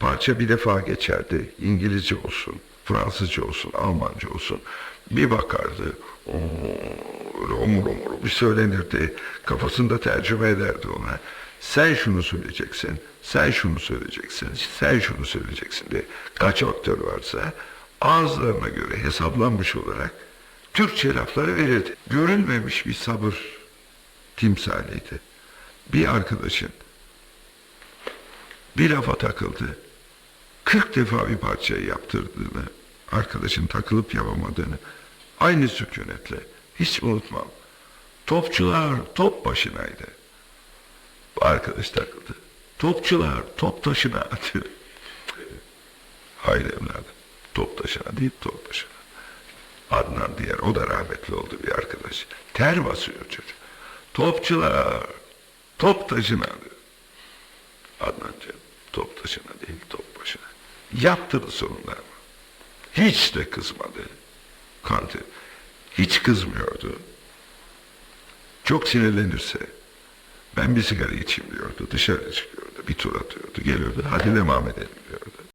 Parça bir defa geçerdi. İngilizce olsun, Fransızca olsun, Almanca olsun. Bir bakardı. Omur omur bir söylenirdi. Kafasında tercüme ederdi ona. Sen şunu söyleyeceksin, sen şunu söyleyeceksin, sen şunu söyleyeceksin diye. Kaç aktör varsa ağızlarına göre hesaplanmış olarak Türkçe lafları verirdi. Görülmemiş bir sabır timsaliydi. Bir arkadaşın bir lafa takıldı. 40 defa bir parçayı yaptırdığını, arkadaşın takılıp yapamadığını aynı sükunetle hiç unutmam. Topçular top başınaydı. Bu arkadaş takıldı. Topçular top taşına atıyor. Hayır evladım. Top taşına değil top başına. Adnan diğer o da rahmetli oldu bir arkadaş. Ter basıyor çocuk. Topçular top taşına diyor. Adnancığım top taşına değil top başına. Yaptırdı sonunda. Hiç de kızmadı. Kanti. Hiç kızmıyordu. Çok sinirlenirse ben bir sigara içeyim diyordu. Dışarı çıkıyordu. Bir tur atıyordu. Geliyordu. Hadi devam edelim diyordu.